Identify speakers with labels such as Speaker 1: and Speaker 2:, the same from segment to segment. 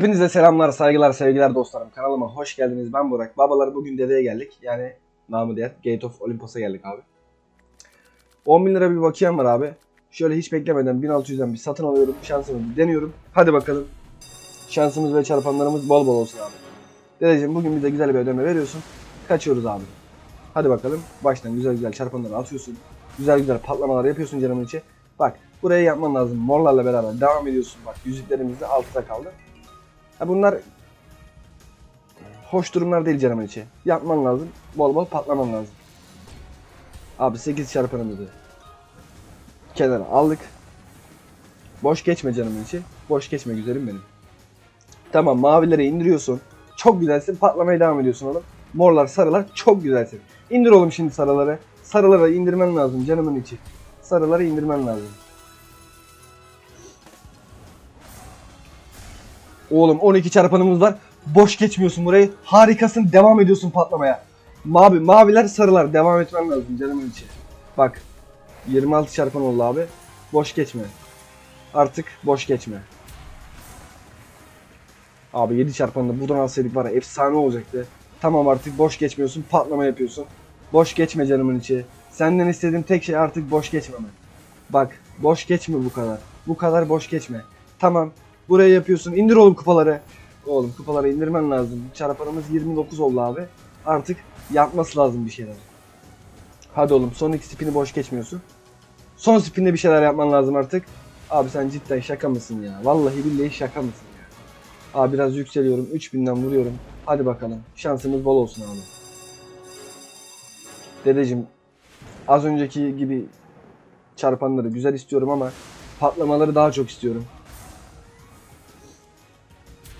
Speaker 1: Hepinize selamlar, saygılar, sevgiler dostlarım. Kanalıma hoş geldiniz. Ben Burak. Babalar bugün dedeye geldik. Yani namı diğer Gate of Olympus'a geldik abi. 10 bin lira bir bakiyem var abi. Şöyle hiç beklemeden 1600'den bir satın alıyorum. Şansımı deniyorum. Hadi bakalım. Şansımız ve çarpanlarımız bol bol olsun abi. Dedeciğim bugün bize güzel bir ödeme veriyorsun. Kaçıyoruz abi. Hadi bakalım. Baştan güzel güzel çarpanları atıyorsun. Güzel güzel patlamalar yapıyorsun canımın içi. Bak buraya yapman lazım. Morlarla beraber devam ediyorsun. Bak yüzüklerimiz de altta kaldı. Bunlar hoş durumlar değil canımın içi. Yapman lazım. Bol bol patlaman lazım. Abi 8 çarpanımızı kenara aldık. Boş geçme canımın içi. Boş geçme güzelim benim. Tamam mavileri indiriyorsun. Çok güzelsin. Patlamaya devam ediyorsun oğlum. Morlar sarılar çok güzelsin. İndir oğlum şimdi sarıları. Sarıları indirmen lazım canımın içi. Sarıları indirmen lazım. Oğlum 12 çarpanımız var. Boş geçmiyorsun burayı. Harikasın. Devam ediyorsun patlamaya. Mavi, maviler sarılar. Devam etmen lazım canımın içi. Bak. 26 çarpan oldu abi. Boş geçme. Artık boş geçme. Abi 7 çarpanı buradan alsaydık var ya efsane olacaktı. Tamam artık boş geçmiyorsun. Patlama yapıyorsun. Boş geçme canımın içi. Senden istediğim tek şey artık boş geçmeme. Bak boş geçme bu kadar. Bu kadar boş geçme. Tamam Buraya yapıyorsun. İndir oğlum kupaları. Oğlum kupaları indirmen lazım. Çarpanımız 29 oldu abi. Artık yapması lazım bir şeyler. Hadi oğlum son iki spini boş geçmiyorsun. Son spinde bir şeyler yapman lazım artık. Abi sen cidden şaka mısın ya? Vallahi billahi şaka mısın ya? Abi biraz yükseliyorum. 3000'den vuruyorum. Hadi bakalım. Şansımız bol olsun abi. Dedeciğim az önceki gibi çarpanları güzel istiyorum ama patlamaları daha çok istiyorum.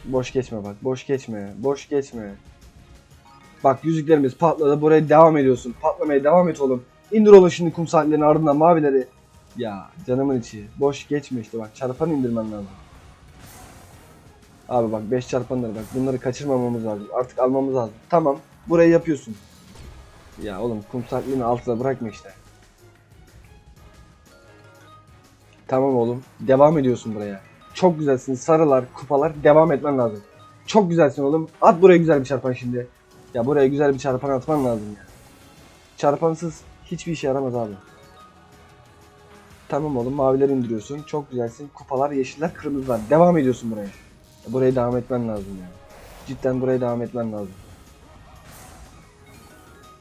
Speaker 1: Boş geçme bak. Boş geçme. Boş geçme. Bak yüzüklerimiz patladı. Buraya devam ediyorsun. Patlamaya devam et oğlum. İndir oğlum şimdi kum saatlerinin ardından mavileri. Ya canımın içi. Boş geçme işte bak. Çarpan indirmen lazım. Abi bak 5 çarpanları bak. Bunları kaçırmamamız lazım. Artık almamız lazım. Tamam. Burayı yapıyorsun. Ya oğlum kum saatlerini altına bırakma işte. Tamam oğlum. Devam ediyorsun buraya. Çok güzelsin. Sarılar, kupalar devam etmen lazım. Çok güzelsin oğlum. At buraya güzel bir çarpan şimdi. Ya buraya güzel bir çarpan atman lazım ya. Çarpansız hiçbir işe yaramaz abi. Tamam oğlum mavileri indiriyorsun. Çok güzelsin. Kupalar, yeşiller, kırmızılar. Devam ediyorsun buraya. Ya buraya devam etmen lazım ya. Cidden buraya devam etmen lazım.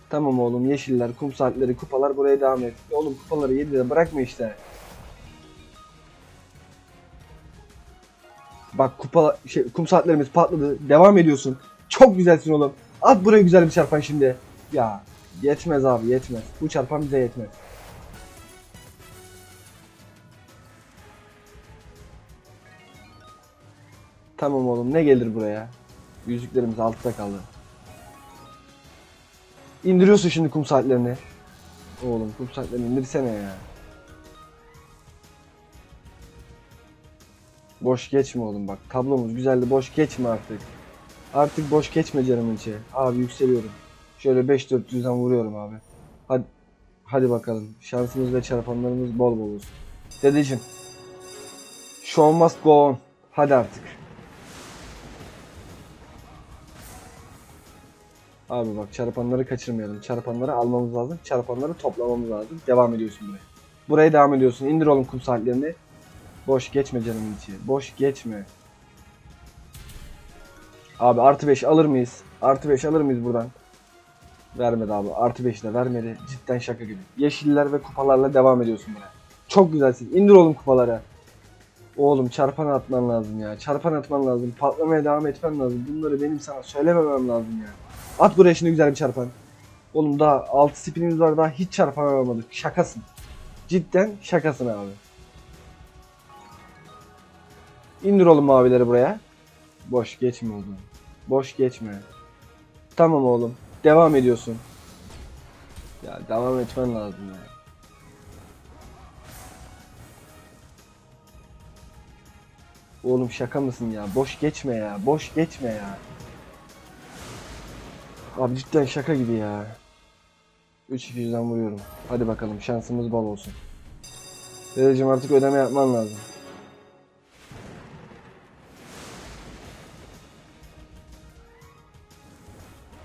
Speaker 1: Tamam oğlum yeşiller, kum saatleri, kupalar buraya devam et. Oğlum kupaları 7'de bırakma işte. Bak kupa şey kum saatlerimiz patladı. Devam ediyorsun. Çok güzelsin oğlum. At buraya güzel bir çarpan şimdi. Ya yetmez abi yetmez. Bu çarpan bize yetmez. Tamam oğlum ne gelir buraya? Yüzüklerimiz altta kaldı. İndiriyorsun şimdi kum saatlerini. Oğlum kum saatlerini indirsene ya. Boş geçme oğlum bak. Tablomuz güzeldi. Boş geçme artık. Artık boş geçme canımın içi. Abi yükseliyorum. Şöyle 5-400'den vuruyorum abi. Hadi, hadi bakalım. Şansımız ve çarpanlarımız bol bol olsun. Dedeciğim. Show must go on. Hadi artık. Abi bak çarpanları kaçırmayalım. Çarpanları almamız lazım. Çarpanları toplamamız lazım. Devam ediyorsun buraya. Buraya devam ediyorsun. İndir oğlum kum saatlerini. Boş geçme canımın içi. Boş geçme. Abi artı 5 alır mıyız? Artı 5 alır mıyız buradan? Vermedi abi. Artı 5 de vermedi. Cidden şaka gibi. Yeşiller ve kupalarla devam ediyorsun buraya. Çok güzelsin. İndir oğlum kupalara. Oğlum çarpan atman lazım ya. Çarpan atman lazım. Patlamaya devam etmen lazım. Bunları benim sana söylememem lazım ya. At buraya şimdi güzel bir çarpan. Oğlum daha 6 spinimiz var daha hiç çarpan alamadık. Şakasın. Cidden şakasın abi. İndir oğlum mavileri buraya. Boş geçme oğlum. Boş geçme. Tamam oğlum. Devam ediyorsun. Ya devam etmen lazım ya. Oğlum şaka mısın ya? Boş geçme ya. Boş geçme ya. Abi cidden şaka gibi ya. 3-200'den vuruyorum. Hadi bakalım şansımız bol olsun. Dedeciğim artık ödeme yapman lazım.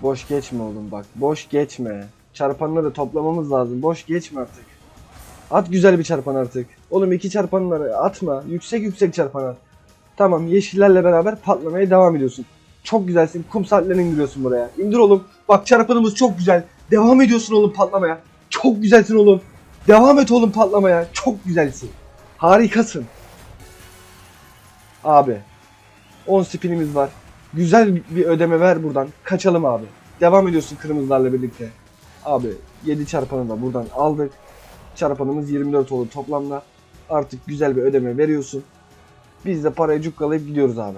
Speaker 1: Boş geçme oğlum bak. Boş geçme. Çarpanları toplamamız lazım. Boş geçme artık. At güzel bir çarpan artık. Oğlum iki çarpanları atma. Yüksek yüksek çarpan at. Tamam yeşillerle beraber patlamaya devam ediyorsun. Çok güzelsin. Kum saatlerini indiriyorsun buraya. İndir oğlum. Bak çarpanımız çok güzel. Devam ediyorsun oğlum patlamaya. Çok güzelsin oğlum. Devam et oğlum patlamaya. Çok güzelsin. Harikasın. Abi. 10 spinimiz var. Güzel bir ödeme ver buradan. Kaçalım abi. Devam ediyorsun kırmızılarla birlikte. Abi 7 çarpanı da buradan aldık. Çarpanımız 24 oldu toplamda. Artık güzel bir ödeme veriyorsun. Biz de parayı cukkalayıp gidiyoruz abi.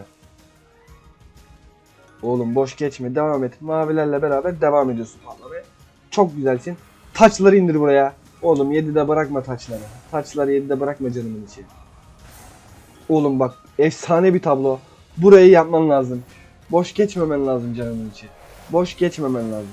Speaker 1: Oğlum boş geçme devam et. Mavilerle beraber devam ediyorsun patlamaya. Çok güzelsin. Taçları indir buraya. Oğlum 7'de bırakma taçları. Taçları 7'de bırakma canımın içi. Oğlum bak efsane bir tablo. Burayı yapman lazım. Boş geçmemen lazım canımın içi. Boş geçmemen lazım.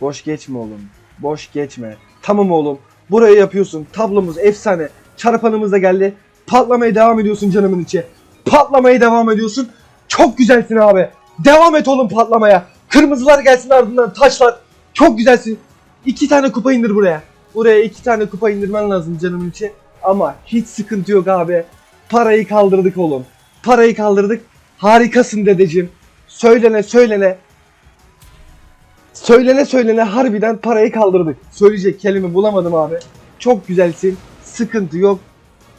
Speaker 1: Boş geçme oğlum. Boş geçme. Tamam oğlum. Burayı yapıyorsun. Tablomuz efsane. Çarpanımız da geldi. Patlamaya devam ediyorsun canımın içi. Patlamaya devam ediyorsun. Çok güzelsin abi. Devam et oğlum patlamaya. Kırmızılar gelsin ardından taşlar. Çok güzelsin. İki tane kupa indir buraya. Buraya iki tane kupa indirmen lazım canımın içi. Ama hiç sıkıntı yok abi. Parayı kaldırdık oğlum. Parayı kaldırdık. Harikasın dedeciğim. Söylene söylene. Söylene söylene harbiden parayı kaldırdık. Söyleyecek kelime bulamadım abi. Çok güzelsin. Sıkıntı yok.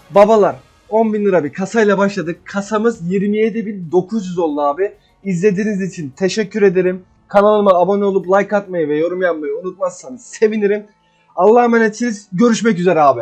Speaker 1: Babalar 10 bin lira bir kasayla başladık. Kasamız 27.900 oldu abi. İzlediğiniz için teşekkür ederim. Kanalıma abone olup like atmayı ve yorum yapmayı unutmazsanız sevinirim. Allah'a emanetsiniz. Görüşmek üzere abi.